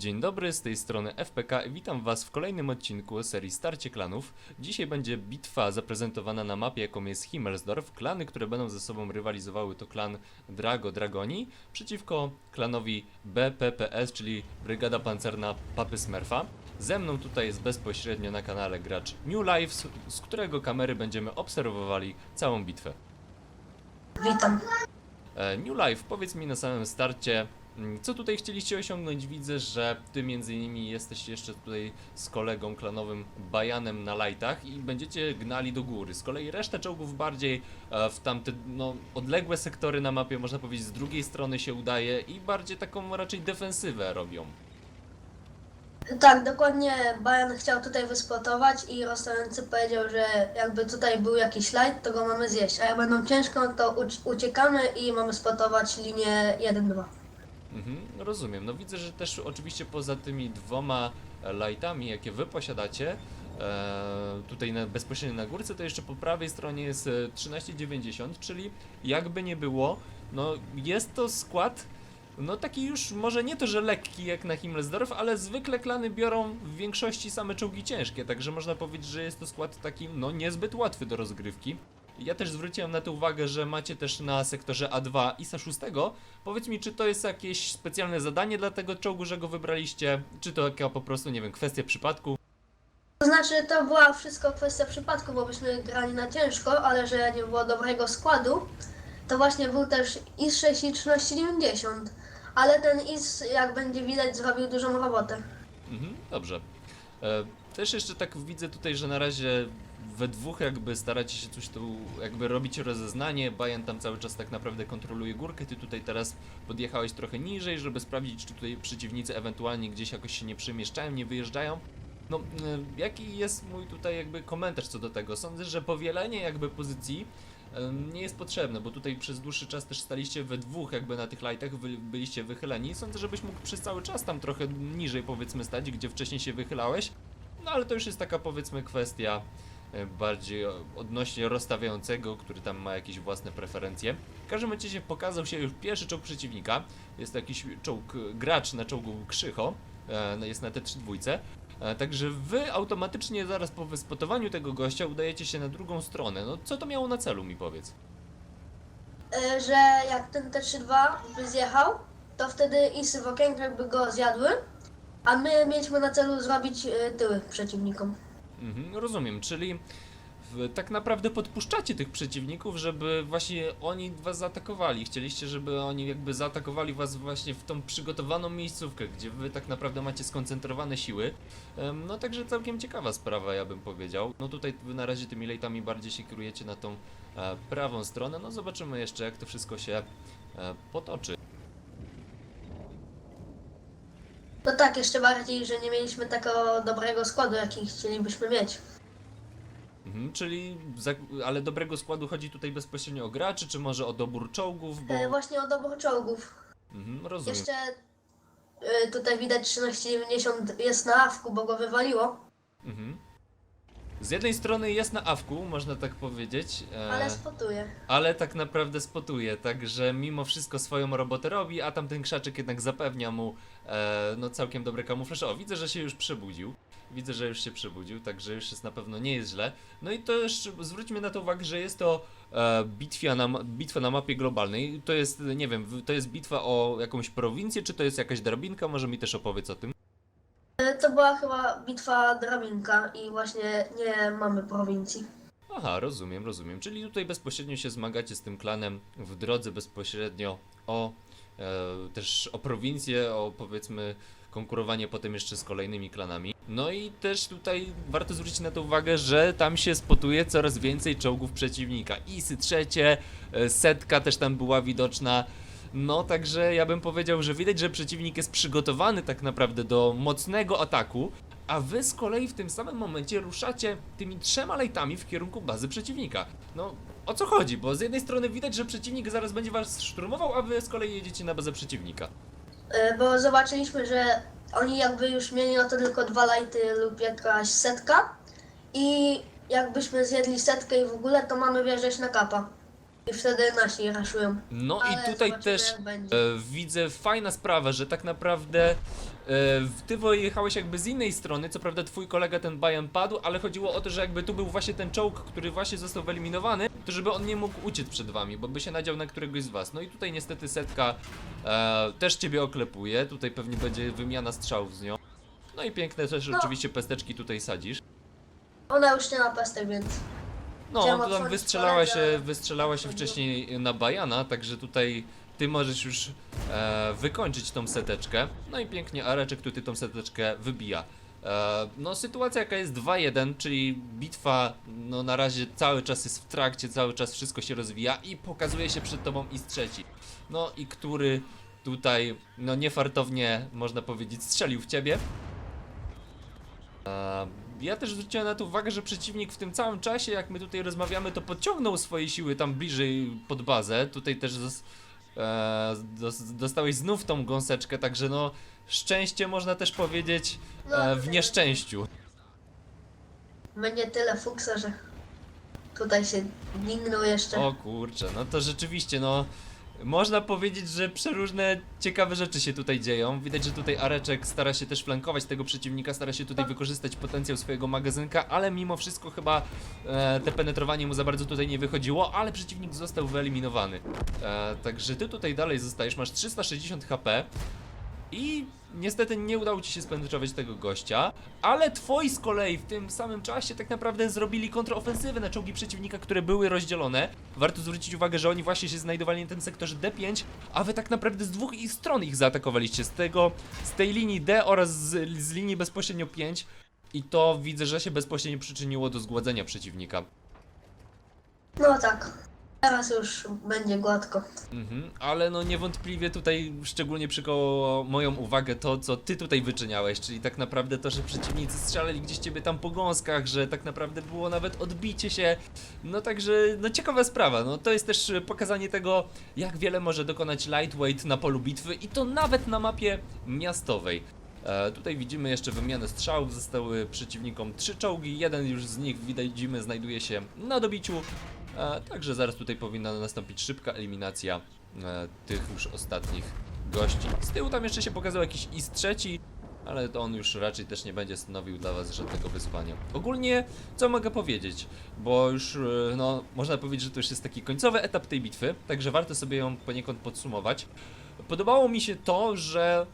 Dzień dobry, z tej strony FPK i witam Was w kolejnym odcinku serii Starcie Klanów. Dzisiaj będzie bitwa zaprezentowana na mapie, jaką jest Himmelsdorf. Klany, które będą ze sobą rywalizowały to klan Drago Dragoni przeciwko klanowi BPPS, czyli Brygada Pancerna Papy Smurfa. Ze mną tutaj jest bezpośrednio na kanale gracz New Life, z, z którego kamery będziemy obserwowali całą bitwę. Witam. E, New Life, powiedz mi na samym starcie, co tutaj chcieliście osiągnąć? Widzę, że ty między innymi jesteś jeszcze tutaj z kolegą klanowym Bajanem na lightach i będziecie gnali do góry. Z kolei reszta czołgów bardziej e, w tamte no, odległe sektory na mapie, można powiedzieć, z drugiej strony się udaje i bardziej taką raczej defensywę robią. Tak, dokładnie Bajan chciał tutaj wyspotować i rozstawiający powiedział, że jakby tutaj był jakiś light, to go mamy zjeść, a jak będą ciężko, to uci- uciekamy i mamy spotować linię 1-2. Mhm, rozumiem. No widzę, że też oczywiście poza tymi dwoma e, lightami, jakie wy posiadacie, e, tutaj na, bezpośrednio na górce, to jeszcze po prawej stronie jest e, 1390, czyli jakby nie było, no jest to skład, no taki już może nie to, że lekki jak na Himmelsdorf, ale zwykle klany biorą w większości same czołgi ciężkie, także można powiedzieć, że jest to skład taki, no niezbyt łatwy do rozgrywki. Ja też zwróciłem na to uwagę, że macie też na sektorze A2 ISA 6. Powiedz mi, czy to jest jakieś specjalne zadanie dla tego czołgu, że go wybraliście? Czy to jaka po prostu, nie wiem, kwestia przypadku? To znaczy, to była wszystko kwestia przypadku, bo byśmy grali na ciężko, ale że nie było dobrego składu, to właśnie był też IS-6 i 1390. Ale ten IS, jak będzie widać, zrobił dużą robotę. Mhm, dobrze. E, też jeszcze tak widzę tutaj, że na razie we dwóch jakby staracie się coś tu, jakby robić rozeznanie. Bajan tam cały czas tak naprawdę kontroluje górkę. Ty tutaj teraz podjechałeś trochę niżej, żeby sprawdzić, czy tutaj przeciwnicy ewentualnie gdzieś jakoś się nie przemieszczają, nie wyjeżdżają. No, e, jaki jest mój tutaj jakby komentarz co do tego? Sądzę, że powielenie jakby pozycji e, nie jest potrzebne, bo tutaj przez dłuższy czas też staliście we dwóch jakby na tych lightach, wy, byliście wychyleni. Sądzę, żebyś mógł przez cały czas tam trochę niżej powiedzmy stać, gdzie wcześniej się wychylałeś. No ale to już jest taka powiedzmy kwestia bardziej o- odnośnie rozstawiającego, który tam ma jakieś własne preferencje. W każdym razie pokazał się już pierwszy czołg przeciwnika. Jest to jakiś czołg, e, gracz na czołgu Krzycho, e, no jest na T3 dwójce. E, Także wy automatycznie zaraz po wyspotowaniu tego gościa udajecie się na drugą stronę. No co to miało na celu mi powiedz? E, że jak ten T-32 by zjechał, to wtedy isy w okienkach by go zjadły, a my mieliśmy na celu zrobić e, tyły przeciwnikom. Mhm, rozumiem, czyli tak naprawdę podpuszczacie tych przeciwników, żeby właśnie oni was zaatakowali. Chcieliście, żeby oni jakby zaatakowali was właśnie w tą przygotowaną miejscówkę, gdzie wy tak naprawdę macie skoncentrowane siły. No także całkiem ciekawa sprawa, ja bym powiedział. No tutaj wy na razie tymi lejtami bardziej się kierujecie na tą e, prawą stronę. No zobaczymy jeszcze, jak to wszystko się e, potoczy. No tak, jeszcze bardziej, że nie mieliśmy takiego dobrego składu, jaki chcielibyśmy mieć. Mhm, czyli, za, ale dobrego składu chodzi tutaj bezpośrednio o graczy, czy może o dobór czołgów, bo... E, właśnie o dobór czołgów. Mhm, rozumiem. Jeszcze e, tutaj widać 1390 jest na awku, bo go wywaliło, Mhm. Z jednej strony jest na awku, można tak powiedzieć, e, ale spotuje. ale tak naprawdę spotuje, także mimo wszystko swoją robotę robi, a tamten krzaczek jednak zapewnia mu e, no całkiem dobre kamuflaż. O, widzę, że się już przebudził. Widzę, że już się przebudził, także już jest na pewno nie jest źle. No i to jeszcze zwróćmy na to uwagę, że jest to e, bitwa, na, ma- bitwa na mapie globalnej. To jest, nie wiem, w- to jest bitwa o jakąś prowincję, czy to jest jakaś drabinka? Może mi też opowiedz o tym. To była chyba bitwa drabinka i właśnie nie mamy prowincji. Aha, rozumiem, rozumiem. Czyli tutaj bezpośrednio się zmagacie z tym klanem w drodze bezpośrednio o e, też o prowincję, o powiedzmy konkurowanie potem jeszcze z kolejnymi klanami. No i też tutaj warto zwrócić na to uwagę, że tam się spotuje coraz więcej czołgów przeciwnika. Isy trzecie, e, setka też tam była widoczna. No, także ja bym powiedział, że widać, że przeciwnik jest przygotowany tak naprawdę do mocnego ataku, a wy z kolei w tym samym momencie ruszacie tymi trzema lejtami w kierunku bazy przeciwnika. No, o co chodzi? Bo z jednej strony widać, że przeciwnik zaraz będzie was szturmował, a wy z kolei jedziecie na bazę przeciwnika. E, Bo zobaczyliśmy, że oni jakby już mieli na to tylko dwa lajty lub jakaś setka i jakbyśmy zjedli setkę i w ogóle, to mamy wjeżdżać na kapa. I wtedy nasi raszują. No Ale i tutaj zobaczymy, też jak będzie. e, widzę fajna sprawa, że tak naprawdę e, ty wyjechałeś jakby z innej strony, co prawda twój kolega ten Bajan padł, ale chodziło o to, że jakby tu był właśnie ten czołg, który właśnie został wyeliminowany, to żeby on nie mógł uciec przed wami, bo by się nadział na któregoś z was. No i tutaj niestety setka e, też ciebie oklepuje, tutaj pewnie będzie wymiana strzałów z nią. No i piękne też No. oczywiście pesteczki tutaj sadzisz. Ona już nie ma pestek, więc No, to tam wystrzelała się, wystrzelała się wcześniej na Bajana, także tutaj ty możesz już e, wykończyć tą seteczkę. No i pięknie Areczek tutaj tą seteczkę wybija. E, no sytuacja jaka jest 2-1, czyli bitwa no na razie cały czas jest w trakcie, cały czas wszystko się rozwija i pokazuje się przed tobą i trzeci. No i który tutaj no niefartownie można powiedzieć strzelił w ciebie. E, Ja też zwróciłem na to uwagę, że przeciwnik w tym całym czasie, jak my tutaj rozmawiamy, to podciągnął swoje siły tam bliżej pod bazę. Tutaj też e, dos, dostałeś znów tą gąseczkę, także no szczęście można też powiedzieć No, e, w nieszczęściu. będzie tyle fuksa, że tutaj się dingnął jeszcze. O kurczę, no to rzeczywiście, no można powiedzieć, że przeróżne ciekawe rzeczy się tutaj dzieją. Widać, że tutaj Areczek stara się też flankować tego przeciwnika, stara się tutaj wykorzystać potencjał swojego magazynka, ale mimo wszystko chyba e, te penetrowanie mu za bardzo tutaj nie wychodziło, ale przeciwnik został wyeliminowany. E, także ty tutaj dalej zostajesz, masz 360 HP. I niestety nie udało ci się spenetrować tego gościa, ale twoi z kolei w tym samym czasie tak naprawdę zrobili kontrofensywę na czołgi przeciwnika, które były rozdzielone. Warto zwrócić uwagę, że oni właśnie się znajdowali na tym sektorze D5, a wy tak naprawdę z dwóch stron ich zaatakowaliście, z tego, z tej linii D oraz z, z linii bezpośrednio 5 i to widzę, że się bezpośrednio przyczyniło do zgładzenia przeciwnika. No tak. Teraz już będzie gładko. Mhm, ale no niewątpliwie tutaj szczególnie przykoło moją uwagę to, co ty tutaj wyczyniałeś, czyli tak naprawdę to, że przeciwnicy strzelali gdzieś ciebie tam po gąskach, że tak naprawdę było nawet odbicie się, no także, no ciekawa sprawa, no to jest też pokazanie tego, jak wiele może dokonać lightweight na polu bitwy i to nawet na mapie miastowej. E, tutaj widzimy jeszcze wymianę strzałów, zostały przeciwnikom trzy czołgi, jeden już z nich widzimy znajduje się na dobiciu, także zaraz tutaj powinna nastąpić szybka eliminacja e, tych już ostatnich gości. Z tyłu tam jeszcze się pokazał jakiś IS trzeci, ale to on już raczej też nie będzie stanowił dla was żadnego wyzwania. Ogólnie, co mogę powiedzieć? Bo już, e, no, można powiedzieć, że to już jest taki końcowy etap tej bitwy, także warto sobie ją poniekąd podsumować. Podobało mi się to, że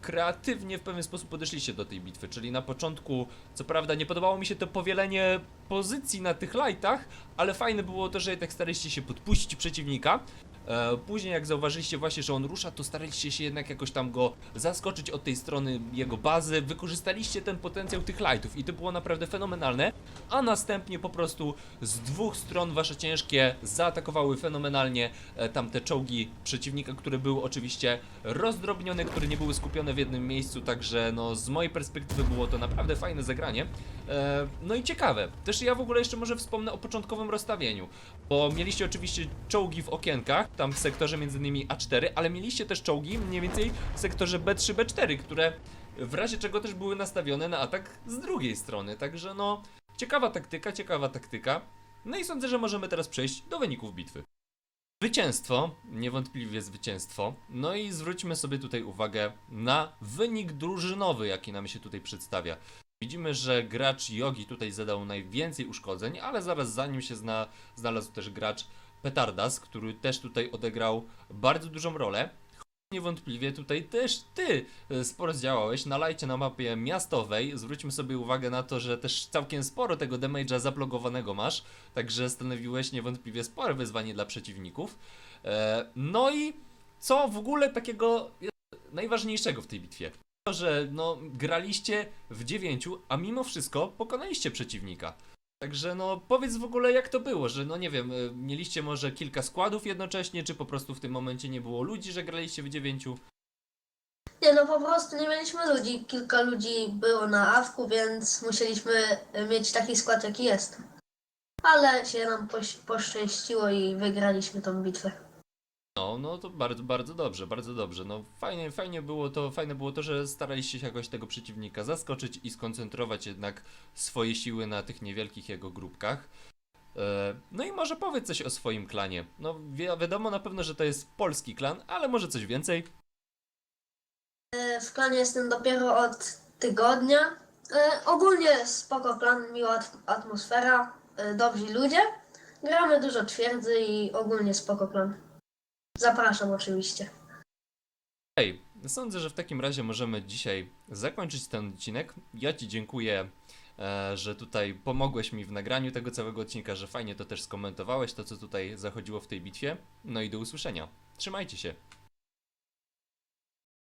kreatywnie w pewien sposób podeszliście do tej bitwy, czyli na początku, co prawda nie podobało mi się to powielenie pozycji na tych lightach, ale fajne było to, że jednak staraliście się podpuścić przeciwnika. E, Później jak zauważyliście właśnie, że on rusza, to staraliście się jednak jakoś tam go zaskoczyć od tej strony jego bazy, wykorzystaliście ten potencjał tych lightów i to było naprawdę fenomenalne, a następnie po prostu z dwóch stron wasze ciężkie zaatakowały fenomenalnie e, tamte czołgi przeciwnika, które były oczywiście rozdrobnione, które nie były skupione w jednym miejscu, także no z mojej perspektywy było to naprawdę fajne zagranie. E, No i ciekawe, też ja w ogóle jeszcze może wspomnę o początkowym rozstawieniu, bo mieliście oczywiście czołgi w okienkach, tam w sektorze między innymi A4, ale mieliście też czołgi mniej więcej w sektorze B3, B4, które w razie czego też były nastawione na atak z drugiej strony, także no ciekawa taktyka, ciekawa taktyka. No i sądzę, że możemy teraz przejść do wyników bitwy. Zwycięstwo, niewątpliwie zwycięstwo. No i zwróćmy sobie tutaj uwagę na wynik drużynowy, jaki nam się tutaj przedstawia. Widzimy, że gracz Yogi tutaj zadał najwięcej uszkodzeń, ale zaraz za nim się zna, znalazł też gracz Petardas, który też tutaj odegrał bardzo dużą rolę. Niewątpliwie tutaj też ty e, sporo zdziałałeś na lajcie na mapie miastowej. Zwróćmy sobie uwagę na to, że też całkiem sporo tego damage'a zablogowanego masz, także stanowiłeś niewątpliwie spore wyzwanie dla przeciwników. E, no i co w ogóle takiego najważniejszego w tej bitwie? To, że no, graliście w dziewięciu, a mimo wszystko pokonaliście przeciwnika. Także no powiedz w ogóle jak to było, że no nie wiem, y, mieliście może kilka składów jednocześnie, czy po prostu w tym momencie nie było ludzi, że graliście w dziewięciu? Nie no, po prostu nie mieliśmy ludzi. Kilka ludzi było na awku, więc musieliśmy mieć taki skład, jaki jest. Ale się nam poszczęściło i wygraliśmy tą bitwę. No, no to bardzo, bardzo dobrze, bardzo dobrze. No fajnie, fajnie było to, fajne było to, że staraliście się jakoś tego przeciwnika zaskoczyć i skoncentrować jednak swoje siły na tych niewielkich jego grupkach. E, No i może powiedz coś o swoim klanie. No wi wiadomo na pewno, że to jest polski klan, ale może coś więcej? E, W klanie jestem dopiero od tygodnia. E, ogólnie spoko klan, miła at- atmosfera, dobrzy ludzie. Gramy dużo twierdzy i ogólnie spoko klan. Zapraszam oczywiście. Ej, sądzę, że w takim razie możemy dzisiaj zakończyć ten odcinek. Ja Ci dziękuję, e, że tutaj pomogłeś mi w nagraniu tego całego odcinka, że fajnie to też skomentowałeś, to co tutaj zachodziło w tej bitwie. No i do usłyszenia. Trzymajcie się.